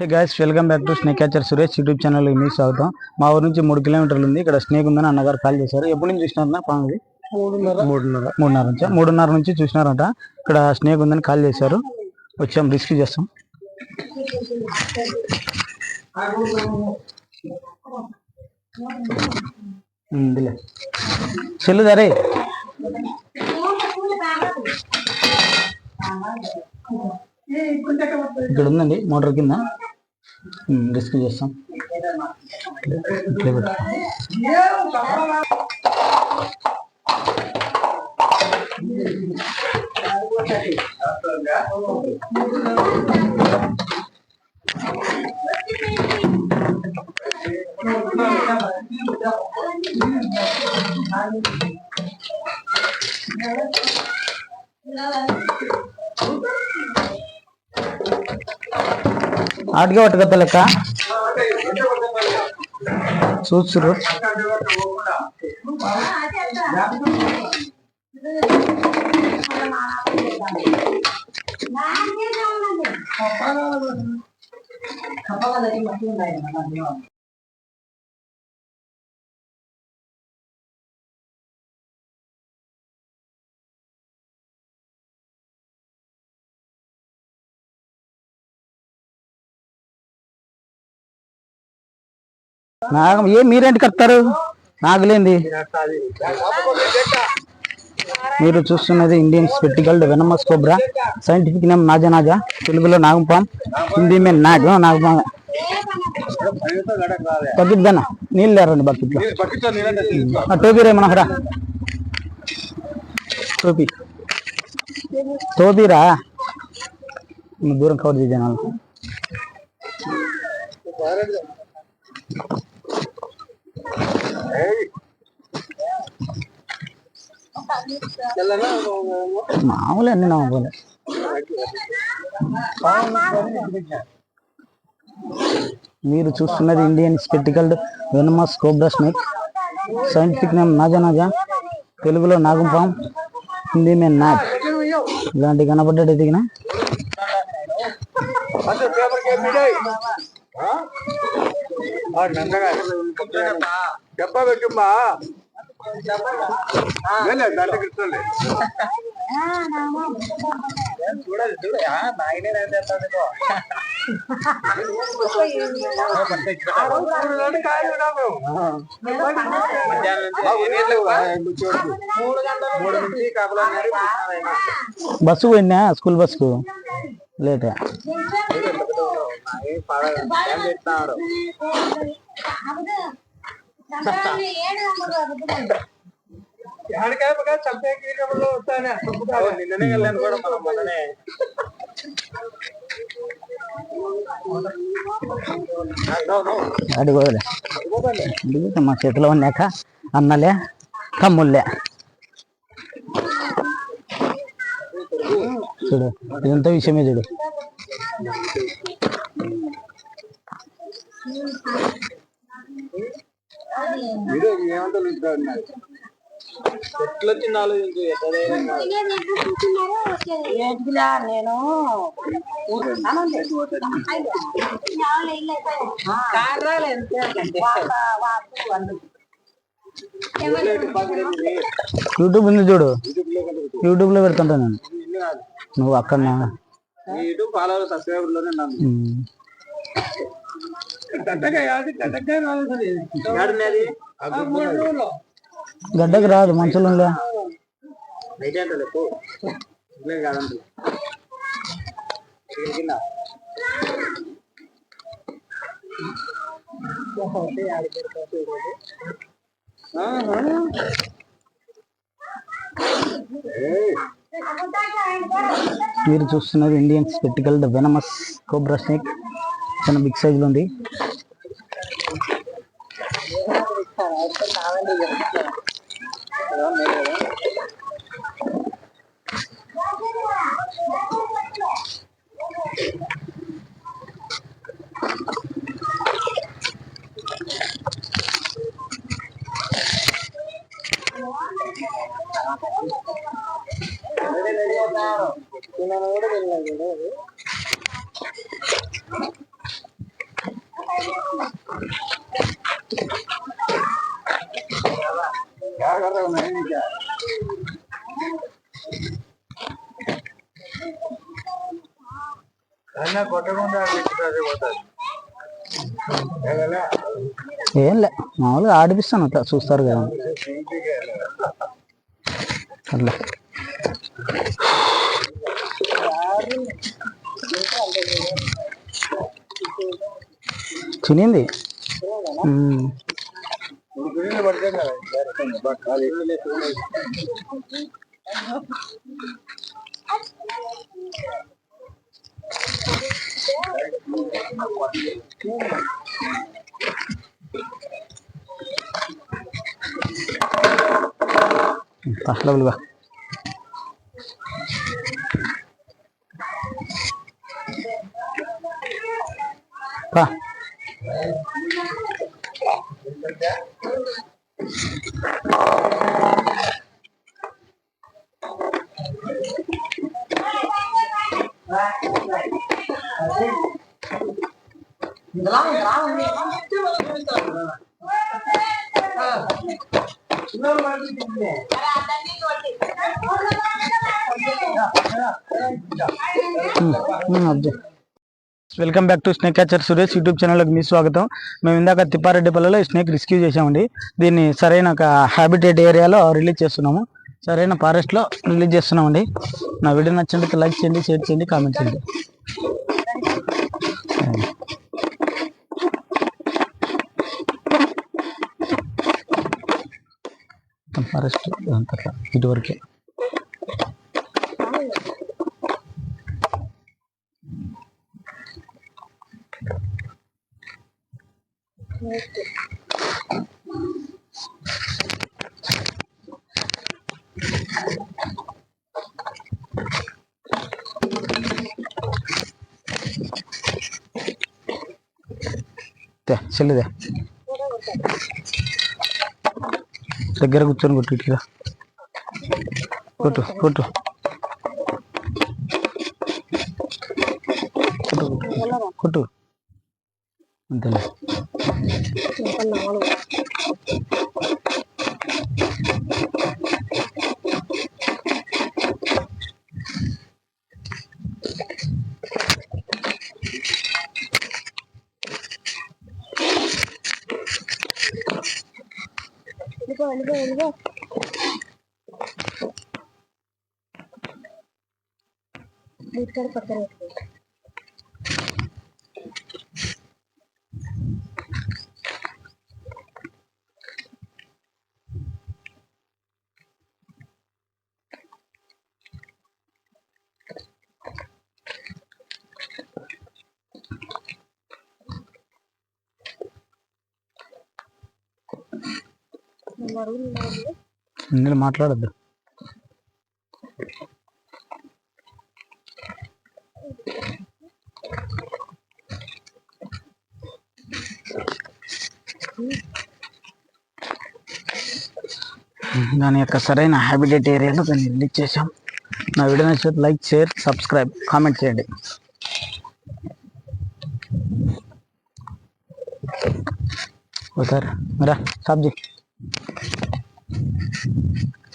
Hey guys welcome back to snake catcher Suresh YouTube channel మీకు స్వాగతం. మా ఊరు నుంచి మూడు కిలోమీటర్లు ఉంది. ఇక్కడ స్నేక్ ఉందని అన్నగారు కాల్ చేశారు. ఎప్పటి నుంచి చూసినారన్నా పాముది మూడున్నర. మూడున్నర. మూడున్నర నుంచి? మూడున్నర నుంచి చూసినారంట. ఇక్కడ స్నేక్ ఉందని కాల్ చేశారు. వచ్చాం రిస్క్ చేస్తాం. సెల్లు దరే ఇక్కడ ఉందండి మోటార్ కింద. ఉమ్, రిస్క్ చేస్తాం ఇట్లే పెట్టు. ఆటికే పట్టుకొత్త లెక్క చూస్తురు నాగం ఏ మీరేంటి కడతారు? నాగలేంది? మీరు చూస్తున్నది Indian spectacled venomous cobra. Scientific name Naja naja తెలుగులో నాగంపాం హిందీ మే నాగ్ నాగపాం. తగ్గిద్దన్న నీళ్ళు లేరండి బకెట్లో? టోపీ రే మనహరా. టోపీ. టోపీరా దూరం కవర్ చేయ మామూలు అన్ని మామూలు. మీరు చూస్తున్నది Indian spectacled venomous cobra snake scientific name Naja naja తెలుగులో నాగంపాం హిందీ మే నాగ్ ఇలాంటి కనబడ్డాడు ఎదిగిన డబ్బా పెట్టుమ్మా. దాంట్లో కృష్ణలే చూడాలి చూడ. నాయనే బస్సు పోయిందా? స్కూల్ బస్సుకు లేటే? నిన్ననే వెళ్ళాను కూడా మనం మొన్ననే అడిగోలే అడిగితే మా చేతిలో ఉన్నాక అన్నలే తమ్ముళ్ళే చూడు ఇదంతా విషయమే చూడు నేను? యూట్యూబ్ ఉంది చూడు. యూట్యూబ్లో పెడుతుంటా నేను. నువ్వు అక్కడ యూట్యూబ్ ఫాలోవర్ సబ్స్క్రైబర్ లోనే గడ్డకి రాదు మనుషులు మీరు చూస్తున్నది Indian spectacled the venomous cobra snake చిన్న బిగ్ సైజులో ఉంది. నేను కూడా వెళ్ళలేదు agarra una ఇంకా ఏం లే మామూలుగా ఆడిపిస్తాను అట్లా చూస్తారు కదా. అట్లా. తినింది? বাকারে احلى من البحر welcome back to snake catcher Suresh YouTube ఛానల్కి మీ స్వాగతం. మేము ఇందాక తిప్పారెడ్డిపల్లిలో ఈ స్నేక్ రెస్క్యూ చేసామండి దీన్ని సరైన ఒక హ్యాబిటేట్ ఏరియాలో రిలీజ్ చేస్తున్నాము. సరైన ఫారెస్ట్లో రిలీజ్ చేస్తున్నామండి. నా వీడియో నచ్చినట్లయితే లైక్ చేయండి షేర్ చేయండి కామెంట్ చేయండి. ಫಾರೆಸ್ಟ್ ಅಂತಾರಲ್ಲ ಇದುವರೆಗೆ ಚೆಲ್ಲಿದೆ దగ్గర కూర్చొని కొట్టు ఇట్లా కొట్టు కొట్టు కొట్టు öldü öldü. दूसरे पकड़ रखते నేను మాట్లాడద్దు. దాని యొక్క సరైన హ్యాబిటేట్ ఏరియాలో దాన్ని రిలీజ్ చేసాం నా వీడియో నచ్చితే లైక్ షేర్ సబ్స్క్రైబ్ కామెంట్ చేయండి. ఓ సార్ మరా సాబ్జీ フフフフ。